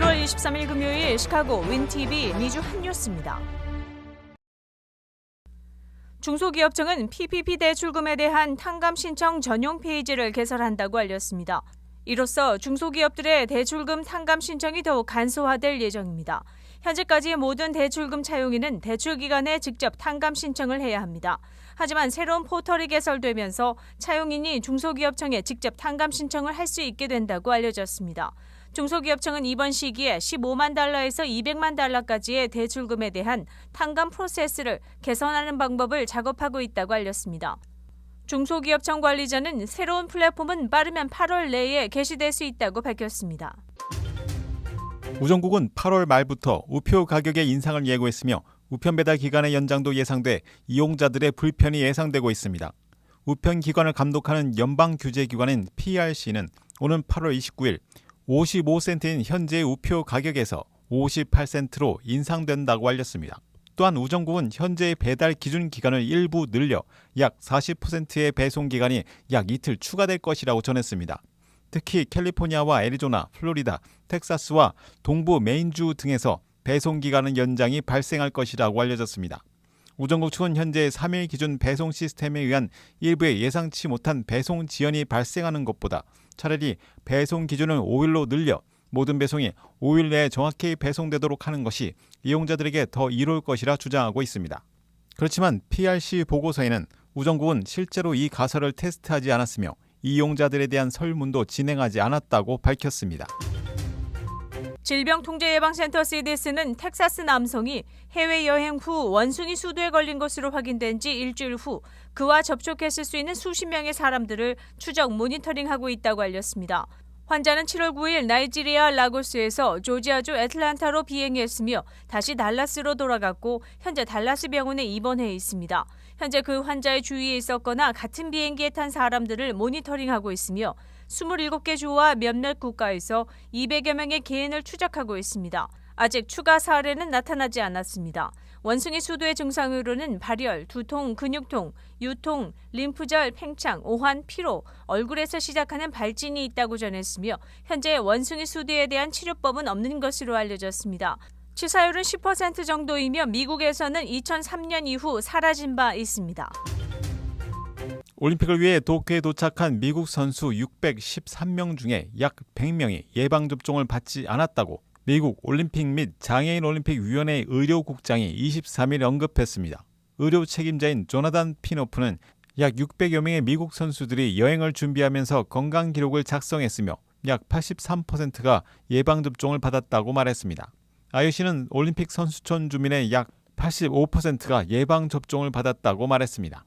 23일 금요일 시카고 윈TV 미주 핫뉴스입니다. 중소기업청은 PPP 대출금에 대한 탕감 신청 전용 페이지를 개설한다고 알렸습니다. 이로써 중소기업들의 대출금 탕감 신청이 더욱 간소화될 예정입니다. 현재까지 모든 대출금 차용인은 대출 기관에 직접 탕감 신청을 해야 합니다. 하지만 새로운 포털이 개설되면서 차용인이 중소기업청에 직접 탕감 신청을 할 수 있게 된다고 알려졌습니다. 중소기업청은 이번 시기에 15만 달러에서 200만 달러까지의 대출금에 대한 탕감 프로세스를 개선하는 방법을 작업하고 있다고 알렸습니다. 중소기업청 관리자는 새로운 플랫폼은 빠르면 8월 내에 개시될 수 있다고 밝혔습니다. 우정국은 8월 말부터 우표 가격의 인상을 예고했으며 우편 배달 기간의 연장도 예상돼 이용자들의 불편이 예상되고 있습니다. 우편 기관을 감독하는 연방 규제 기관인 PRC는 오는 8월 29일 55센트인 현재의 우표 가격에서 58센트로 인상된다고 알렸습니다. 또한 우정국은 현재의 배달 기준 기간을 일부 늘려 약 40%의 배송 기간이 약 이틀 추가될 것이라고 전했습니다. 특히 캘리포니아와 애리조나, 플로리다, 텍사스와 동부 메인주 등에서 배송 기간은 연장이 발생할 것이라고 알려졌습니다. 우정국 측은 현재 3일 기준 배송 시스템에 의한 일부의 예상치 못한 배송 지연이 발생하는 것보다 차라리 배송 기준을 5일로 늘려 모든 배송이 5일 내에 정확히 배송되도록 하는 것이 이용자들에게 더 이로울 것이라 주장하고 있습니다. 그렇지만 PRC 보고서에는 우정국은 실제로 이 가설을 테스트하지 않았으며 이용자들에 대한 설문도 진행하지 않았다고 밝혔습니다. 질병통제예방센터 CDC는 텍사스 남성이 해외여행 후 원숭이 수두에 걸린 것으로 확인된 지 일주일 후 그와 접촉했을 수 있는 수십 명의 사람들을 추적 모니터링하고 있다고 알렸습니다. 환자는 7월 9일 나이지리아 라고스에서 조지아주 애틀란타로 비행했으며 다시 달라스로 돌아갔고 현재 달라스 병원에 입원해 있습니다. 현재 그 환자의 주위에 있었거나 같은 비행기에 탄 사람들을 모니터링하고 있으며 27개 주와 몇몇 국가에서 200여 명의 개인을 추적하고 있습니다. 아직 추가 사례는 나타나지 않았습니다. 원숭이 수두의 증상으로는 발열, 두통, 근육통, 유통, 림프절, 팽창, 오한, 피로, 얼굴에서 시작하는 발진이 있다고 전했으며 현재 원숭이 수두에 대한 치료법은 없는 것으로 알려졌습니다. 치사율은 10% 정도이며 미국에서는 2003년 이후 사라진 바 있습니다. 올림픽을 위해 도쿄에 도착한 미국 선수 613명 중에 약 100명이 예방접종을 받지 않았다고 미국 올림픽 및 장애인 올림픽 위원회 의료국장이 23일 언급했습니다. 의료 책임자인 조나단 피노프는 약 600여 명의 미국 선수들이 여행을 준비하면서 건강 기록을 작성했으며 약 83%가 예방접종을 받았다고 말했습니다. IOC는 올림픽 선수촌 주민의 약 85%가 예방접종을 받았다고 말했습니다.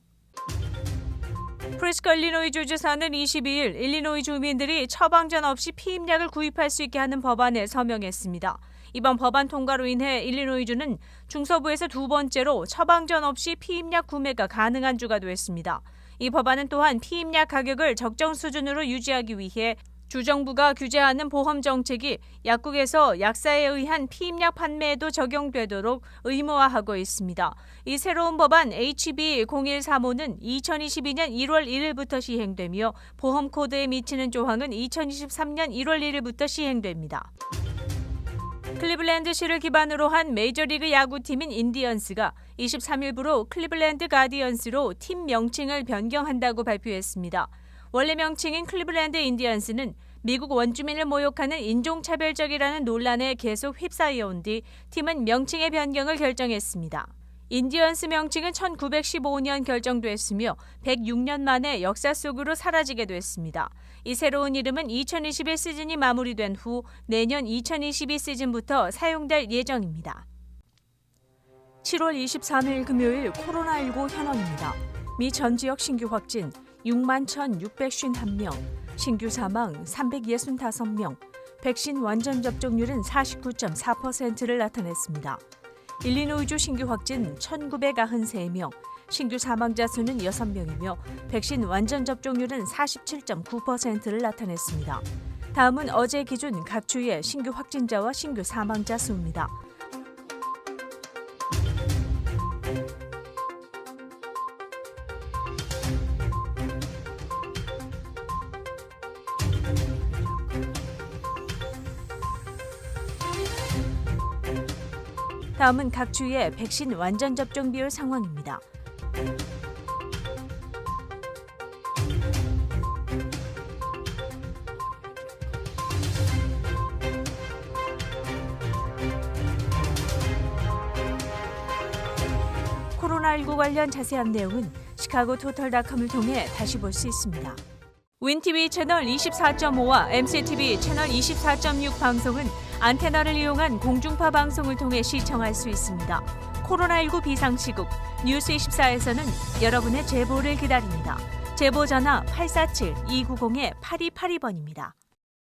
프리스커 일리노이 주지사는 22일 일리노이 주민들이 처방전 없이 피임약을 구입할 수 있게 하는 법안에 서명했습니다. 이번 법안 통과로 인해 일리노이주는 중서부에서 두 번째로 처방전 없이 피임약 구매가 가능한 주가 됐습니다. 이 법안은 또한 피임약 가격을 적정 수준으로 유지하기 위해 주정부가 규제하는 보험 정책이 약국에서 약사에 의한 피임약 판매에도 적용되도록 의무화하고 있습니다. 이 새로운 법안 HB 0135는 2022년 1월 1일부터 시행되며 보험 코드에 미치는 조항은 2023년 1월 1일부터 시행됩니다. 클리블랜드시를 기반으로 한 메이저리그 야구팀인 인디언스가 23일부로 클리블랜드 가디언스로 팀 명칭을 변경한다고 발표했습니다. 원래 명칭인 클리블랜드 인디언스는 미국 원주민을 모욕하는 인종차별적이라는 논란에 계속 휩싸여온 뒤 팀은 명칭의 변경을 결정했습니다. 인디언스 명칭은 1915년 결정됐으며 106년 만에 역사 속으로 사라지게 됐습니다. 이 새로운 이름은 2021 시즌이 마무리된 후 내년 2022 시즌부터 사용될 예정입니다. 7월 23일 금요일 코로나19 현황입니다. 미 전 지역 신규 확진 6만 1,651명, 신규 사망 365명, 백신 완전 접종률은 49.4%를 나타냈습니다. 일리노이주 신규 확진 1,993명, 신규 사망자 수는 6명이며 백신 완전 접종률은 47.9%를 나타냈습니다. 다음은 어제 기준 각 주의 신규 확진자와 신규 사망자 수입니다. 다음은 각 주의 백신 완전 접종 비율 상황입니다. 코로나19 관련 자세한 내용은 시카고 토털닷컴을 통해 다시 볼 수 있습니다. 윈TV 채널 24.5와 MCTV 채널 24.6 방송은 안테나를 이용한 공중파 방송을 통해 시청할 수 있습니다. 코로나19 비상시국 뉴스 24에서는 여러분의 제보를 기다립니다. 제보 전화 847-290-8282번입니다.